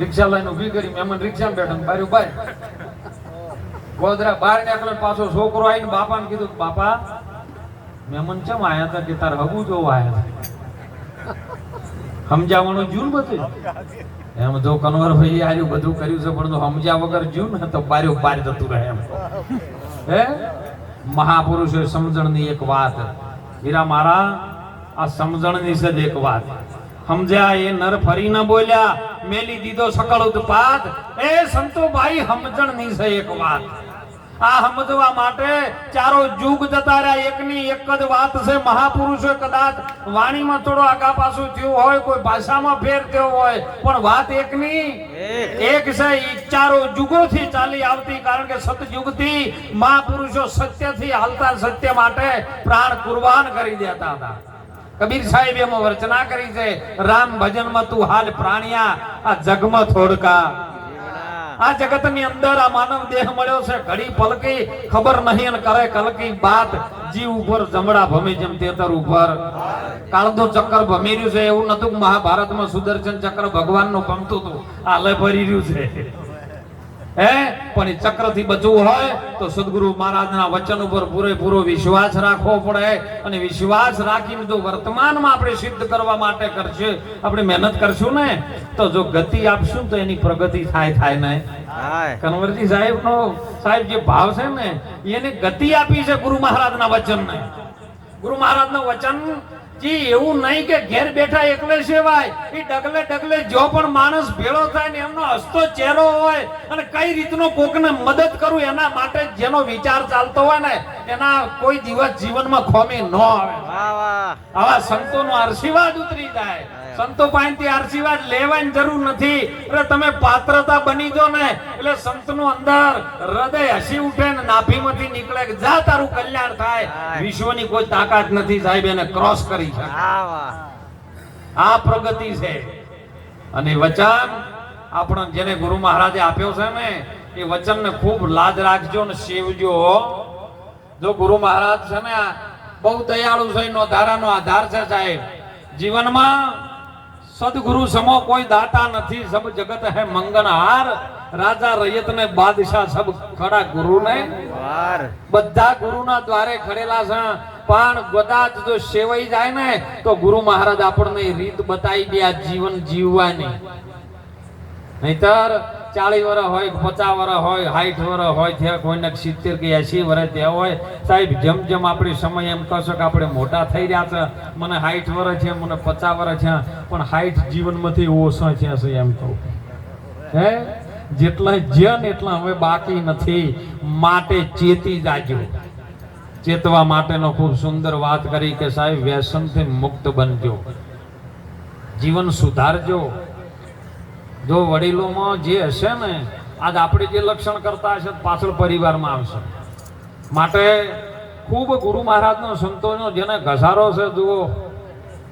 રિક્ષા લઈને ઊભી કરી મહેમાન રિક્ષા બેઠા બાર્યું બાર ગોધરા બહાર નીકળે પાછો છોકરો આવીને બાપાને કીધું, બાપા, મહેમાન ચમ આયા હતા કે તાર હગું જોવા આયા હતા? સમજાવવાનું જૂન બધું. એમ જો કનવર ભાઈ આર્યું, બધું કર્યું છે, પણ સમજ્યા વગર જૂન તો બાર્યું બાર જતું રહે એમ. હે? મહાપુરુષો સમજણની એક વાત. હીરા મારા, આ સમજણની છે એક વાત. સમજ્યા એ નર ફરી ન બોલ્યા. મેલી દીધો સકળ ઉત્પાદ એ સંતો ભાઈ સમજણની છે એક વાત. આ સમજવા માટે ચારો યુગ જતા રહ્યા. એકની એક જ વાત છે, મહાપુરુષો કદાચ વાણીમાં થોડો આગા પાછું થયું હોય, કોઈ ભાષામાં ફેર થયો હોય, પણ વાત એકની એક છે ચારો યુગોથી ચાલી આવતી, કારણ કે સતયુગથી મહાપુરુષો સત્યથી હાલતા સત્ય માટે પ્રાણ કુરબાન કરી દેતા હતા. કબીર સાહેબ એમાં રચના કરી છે રામ ભજનમાં તું હાલ પ્રાણિયા આ જગમાં થોડકા. આ જગતની અંદર આ માનવ દેહ મળ્યો છે ઘડી પલકી ખબર નહીં અને કરે કલકી બાત જીવ ઉપર જમડા ભમી જેમ તેતર ઉપર. કાળદો ચક્કર ભમી રહ્યું છે એવું નતું મહાભારતમાં સુદર્શન ચક્ર ભગવાનનું ભમતું હતું. આ લય ભરી રહ્યું છે. હે? પણ એ ચક્રથી બચવું હોય તો સદગુરુ મહારાજના વચન ઉપર પૂરેપૂરો વિશ્વાસ રાખવો પડે અને વિશ્વાસ રાખીને જો વર્તમાનમાં આપણે સિદ્ધ કરવા માટે કરશે. આપણે મહેનત કરશું ને? તો જો ગતિ આપશું તો એની પ્રગતિ થાય થાય ને? કન્વરજી સાહેબ નો સાહેબ જે ભાવ છે ને એને ગતિ આપી છે ગુરુ મહારાજના વચનને. ગુરુ મહારાજનું વચન જી એવું નહીં કે ઘેર બેઠા એકલે સેવાય. એ ડગલે ડગલે જો પણ માણસ ભેળો થાય ને એમનો હસતો ચહેરો હોય અને કઈ રીતનો કોકને મદદ કરું એના માટે જેનો વિચાર ચાલતો હોય ને એના કોઈ દિવસ જીવનમાં ખોમી ન આવે. આવા સંતોનો આશીર્વાદ ઉતરી જાય. સંતો પાસેથી આશીર્વાદ લેવાની જરૂર નથી. એટલે તમે પાત્રતા બની જો ને એટલે સંતનું અંદર હૃદય હસી ઉઠે ને નાભીમાંથી નીકળે કે જા તારું કલ્યાણ થાય. વિશ્વની કોઈ તાકાત નથી સાહેબ એને ક્રોસ કરી છે આ પ્રગતિ છે. અને વચન આપણને જેને ગુરુ મહારાજે આપ્યો છે ને એ વચનને ખૂબ લાજ રાખજો ને સેવજો. જો ગુરુ મહારાજ છે ને આ બહુ દયાળુ છે નો ધારાનો આધાર છે સાહેબ. જીવનમાં સદગુરુ સમો કોઈ દાતા નથી સબ જગત હે મંગનહાર રાજા રૈયત ને બાદશાહ સબ ખડા ગુરુ ને બધા ગુરુના દ્વારે ખડેલા છે. પણ કદાચ જો સેવાઈ જાય ને તો ગુરુ મહારાજ આપણને રીત બતાવી દે આ જીવન જીવવાની. નહીતર ચાલીસ વર્ષ હોય, પચાસ વર્ષ હોય સાઠ વર્ષ હોય ત્યાં કોઈને સિત્તેર કે એસી વર્ષ ત્યાં હોય, સાહેબ, જેમ જેમ આપણે સમય એમ કહેશો કે આપણે મોટા થઈ રહ્યા છે. મને સાઠ વર્ષ છે, મને પચાસ વર્ષ છે, પણ સાઠ જીવનમાંથી ઓછા છે એમ કહું. હે? જેટલા જ્યાં એટલા હવે બાકી નથી. માટે ચેતી જાજો. ચેતવા માટેનો ખૂબ સુંદર વાત કરી કે સાહેબ, વ્યસનથી મુક્ત બનજો. જીવન સુધારજો. જો વડીલોમાં જે હશે ને, આજ આપણે જે લક્ષણ કરતા હશે, પાછળ પરિવારમાં આવશે. માટે ખૂબ ગુરુ મહારાજનો સંતોનો જેને ઘસારો છે, જુઓ.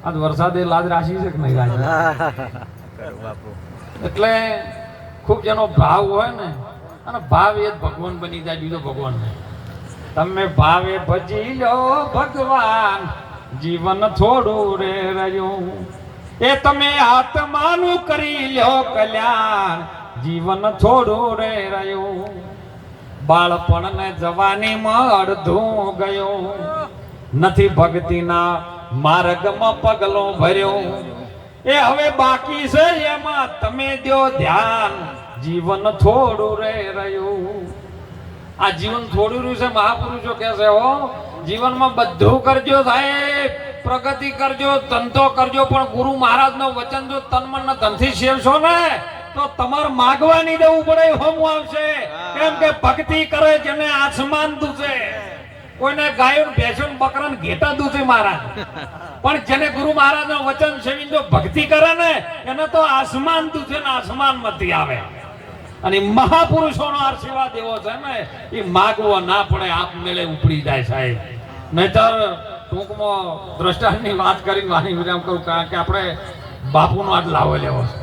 આજ વરસાદે લાજ રાશી છે કે નહીં રાશી એટલે ખૂબ જેનો ભાવ હોય ને, અને ભાવ એ જ ભગવાન બની જાય, બીજો ભગવાન નહીં. તમે ભાવે ભજી લો ભગવાન, જીવન થોડું રે રહ્યું. એ તમે આત્માનું કરી લ્યો કલ્યાણ. જીવન થોડું રે રહ્યું. બાળપણ ને જવાનીમાં અડધું ગયું. નથી ભક્તિના માર્ગમાં પગલો ભર્યો. એ હવે બાકી છે એમાં તમે દો ધ્યાન. જીવન થોડું રે રહ્યું. આ જીવન થોડું રહ્યું છે મહાપુરુષો કહે છે હો, જીવનમાં બધું કરજો સાહેબ. પ્રગતિ કરજો ધંધો કરજો પણ ગુરુ મહારાજનું વચન જો તન મન ને ધનથી સેવશો ને તો તમારે માગવા નહીં દેવું પડે હોમ આવશે. કેમ કે ભક્તિ કરે જેને આસમાન દુસે કોઈને ગાયો ભેંસો બકરા ઘેટા દુસે મારા પણ જેને ગુરુ મહારાજનું વચન સેવી જો ભક્તિ કરે ને એને તો આસમાન દુસે ને આસમાનમાંથી આવે. અને મહાપુરુષોનો આશીર્વાદ એવો છે ને એ માગવો ના પડે આપમેળે ઉપડી જાય સાહેબ. નહીતર ટૂંકમાં દ્રષ્ટાંતની વાત કરીને વાણી વિરામ કરું, કારણ કે આપણે બાપુનો આજ લાવો લેવો છે.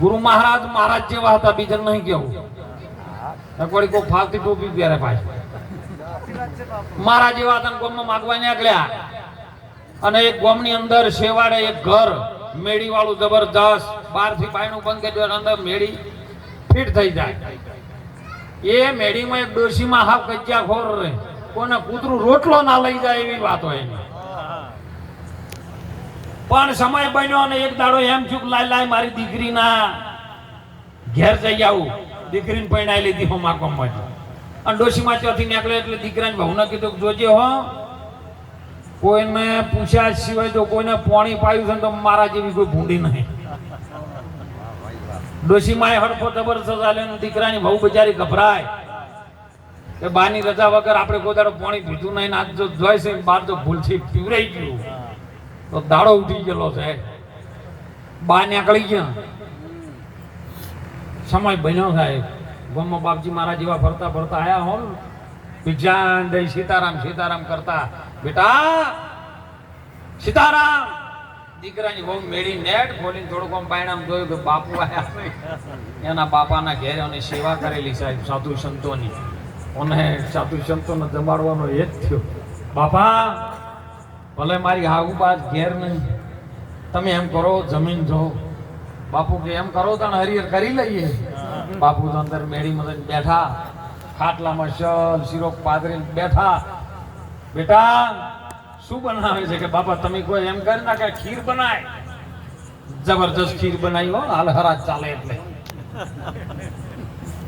ગુરુ મહારાજ મહારાજ જેવા હતા બીજા નહીં કેવું વળી કોઈ ફાલતી ટોપી પહેરે પાછી. મહારાજ જેવા હતા ગોમમાં માગવા નીકળ્યા. અને એક ગોમની અંદર શેવાડે એક ઘર મેળી વાળું જબરદસ્ત બહારથી બાયણું બંધ કરી અંદર મેળી ફિટ થઈ જાય. એ મેળીમાં એક ડોશીમાં હાફ કચ્યા ખોર રહે. કોને કૂતરું રોટલો ના લઈ જાય એવી વાત હોય પણ સમય બન્યો અને એક દાડો એમ ચૂક લાય લાય મારી દીકરીના ઘેર જઈ આવું. દીકરીને પરણાઈ લીધી હો માકોમાં અને ડોશીમાં ચોથી નીકળે એટલે દીકરાને બહુને કીધું જોજે હો, કોઈને પૂછ્યા સિવાય તો કોઈને પોણી પાયું છે તો મારા જેવી કોઈ ભૂંડી નહીં. ડોશીમાં હડફો જબરજસ્ત ને દીકરાની બહુ બજારી ગભરાય. કે બાની રજા વગર આપણે ગોદારો પાણી પીધું નહીં આજ જો જોઈ છે બાર જો ભૂલથી પીવરાઈ ગયું. તો દાડો ઉઠી ગયેલો છે. બા નીકળી ગયા. સમય બન્યો સાહેબ. ગમો બાપજી મારા જેવા ફરતા ફરતા આયા હો બીજાન દઈ સીતારામ સીતારામ કરતા, બેટા, સીતારામ! દીકરાની બહુ મેળી નેટ ખોલીને થોડુંક આમ પાયણામ જોયું કે બાપુ આયા એના બાપાના ઘેરે અને સેવા કરેલી સાહેબ, સાધુ સંતોની. અને સાધુ સંતોને જમાડવાનો એ જ થયો. બાપા, ભલે મારી હાગુબાજ ઘેર નહીં, તમે એમ કરો, જમીન જો. બાપુ કે એમ કરો તને હરિહર કરી લઈએ. બાપુ તો અંદર મેળી મદદ બેઠા, ખાટલામાં શલ શીરો પાદરી બેઠા. બેટા, શું બનાવે છે કે બાપા, તમે કોઈ એમ કરી ના કે ખીર બનાય? જબરજસ્ત ખીર બનાવી હો, હાલ હરાજ ચાલે એટલે.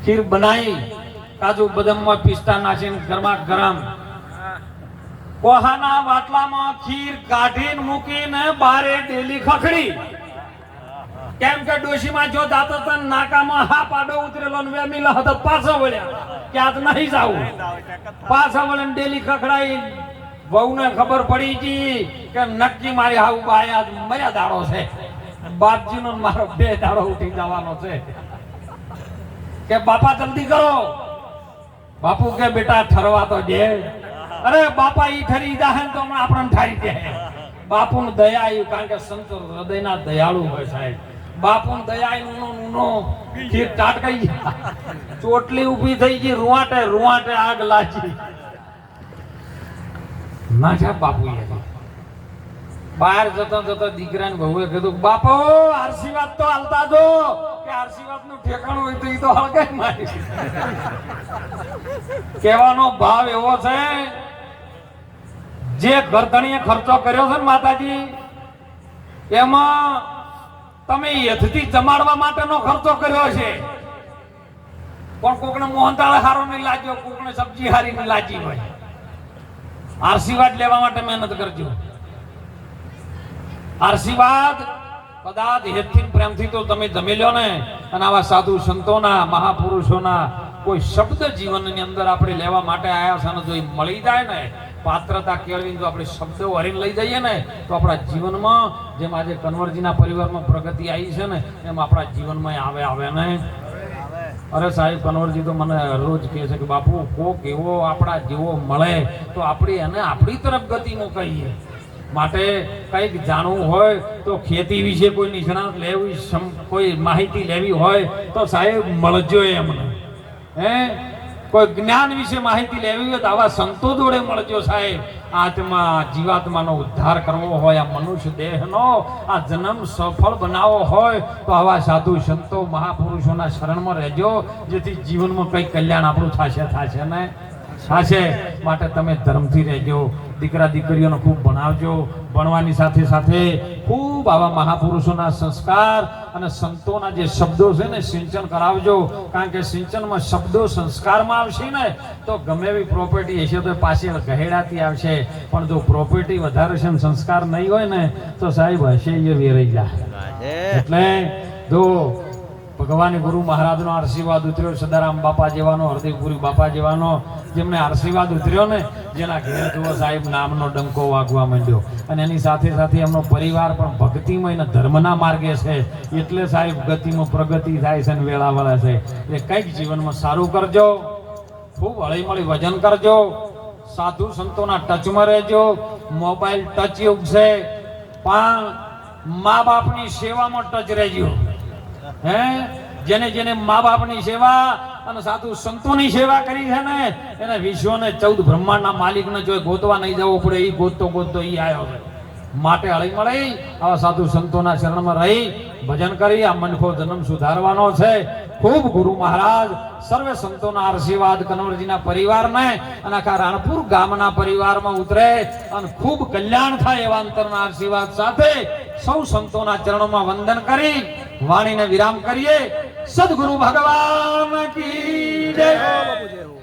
ખીર બનાવી કાજુ બદામમાં પિસ્તા નાખીને ગરમા ગરમ. કોહાના વાટલામાં ખીર કાઢીને મૂકીને બારે ડેલી ખખડી. કેમ કે ડોશીમાં જો જાતો તન નાકામાં હા પાડો ઉતરેલો ને વેમીલો હતો પાછો વળ્યા. કે આજ નહીં જાવું પાછો વળીને ડેલી ખખડાઈ. વહુને ખબર પડી ગઈ કે નક્કી મારી હાવ બાય આજ મર્યા દાડો છે. બાપજીનો મારો બે દાડો ઉઠી જવાનો છે. કે બાપા જલ્દી કરો. બાપુ કે, બેટા, ઠરવા તો દે. અરે, બાપા, ઈ ઠરી જાહે તો હમણાં ઠારી દે બાપુ દયા આવ્યું કારણ કે સંતો હૃદયના દયાળુ હોય સાહેબ. બાપુ દયા ઊનો ઊનો ખીર ટાટકાઈ ચોટલી ઊભી થઈ ગઈ, રૂવાટે રૂવાટે આગ લાગી. ના છે બાપુ બહાર જતો જતો દીકરાને બહુએ કીધું, બાપો આશીર્વાદ તો હાલતા જો કે ભાવ એવો છે, જે ગરદણીએ ખર્ચો કર્યો છે ને માતાજી, એમાં તમે યથથી જમાડવા માટેનો ખર્ચો કર્યો છે. પણ કોકને મોહનતાળ હારો નહીં લાગ્યો, કોકને સબ્જી હારી નહીં લાગી હોય. આશીર્વાદ લેવા માટે મહેનત કરજો. આશીર્વાદ કદાચ હેતથી પ્રેમથી તો તમે જમી લો ને. અને આવા સાધુ સંતોના, મહાપુરુષોના કોઈ શબ્દ જીવનની અંદર આપણે લેવા માટે આયા છે જો એ મળી જાય ને, પાત્રતા કેળવી જો આપણે શબ્દો હરીને લઈ જઈએ ને, તો આપણા જીવનમાં, જેમ આજે કન્વરજીના પરિવારમાં પ્રગતિ આવી છે ને, એમ આપણા જીવનમાં આવે આવે ને. અરે સાહેબ, કનવરજી તો મને રોજ કહે છે કે, બાપુ, કોક એવો આપણા જેવો મળે, તો આપણે એને આપણી તરફ ગતિ કહીએ માટે કંઈક જાણવું હોય તો ખેતી વિશે કોઈ નિષ્ણાત લેવી કોઈ માહિતી લેવી હોય તો સાહેબ મળજો એમને હે? કોઈ જ્ઞાન વિશે માહિતી લેવી હોય તો આવા સંતો જોડે મળજો સાહેબ. આત્મા, જીવાત્માનો ઉદ્ધાર કરવો હોય, આ મનુષ્ય દેહનો આ જન્મ સફળ બનાવવો હોય તો આવા સાધુ સંતો, મહાપુરુષોના શરણમાં રહેજો, જેથી જીવનમાં કંઈક કલ્યાણ આપણું થશે થશે ને? થશે માટે તમે ધર્મથી રહેજો. દીકરા દીકરીઓને ખૂબ ભણાવજો. ભણવાની સાથે સાથે ખૂબ આવા મહાપુરુષોના સંસ્કાર અને સંતોના જે શબ્દો છે ને સિંચન કરાવજો. કારણ કે સિંચનમાં શબ્દો સંસ્કારમાં આવશે ને તો ગમે એવી પ્રોપર્ટી હશે તો પાછી ગહેડાતી આવશે. પણ જો પ્રોપર્ટી વધારે છે ને સંસ્કાર નહીં હોય ને તો સાહેબ હશે એ વેરાઈ જાય. એટલે જો ભગવાન ગુરુ મહારાજનો આશીર્વાદ ઉતર્યો. સદારામ બાપા જેવાનો, હરદેવપુરી બાપા જેવાનો, જેમને આશીર્વાદ ઉતર્યો ને, જેના ઘેર જુઓ સાહેબ નામનો ડંકો વાગવા માંડ્યો. અને એની સાથે સાથે એમનો પરિવાર પણ ભક્તિમય અને ધર્મના માર્ગે છે. એટલે સાહેબ ગતિમાં પ્રગતિ થાય છે અને વેળા વળે છે. એટલે કંઈક જીવનમાં સારું કરજો, ખૂબ હળી મળી વજન કરજો, સાધુ સંતોના ટચમાં રહેજો, મોબાઈલ ટચ યુગ છે. પણ મા બાપની સેવામાં ટચ રહેજો. હે? જેને જેને મા બાપની સેવા અને સાધુ સંતોની સેવા કરી છે ને, એને વિશ્વને ચૌદ બ્રહ્માંડના માલિકને જો ગોતવા નહીં જવું પડે એ ગોતતો ગોતતો એ આવ્યો છે. માટે હળી મળી, આવા સાધુ સંતોના ચરણમાં રહી, ભજન કરી, આ મનખો જન્મ સુધારવાનો છે. ખૂબ ગુરુ મહારાજ, સર્વે સંતોના આશીર્વાદ કનવરજીના પરિવારને અને આખા રાણપુર ગામના પરિવારમાં ઉતરે અને ખૂબ કલ્યાણ થાય એવા અંતરના આશીર્વાદ સાથે સૌ સંતોના ચરણોમાં વંદન કરી. વાણીને વિરામ કરીએ. સદગુરુ ભગવાન કી જય.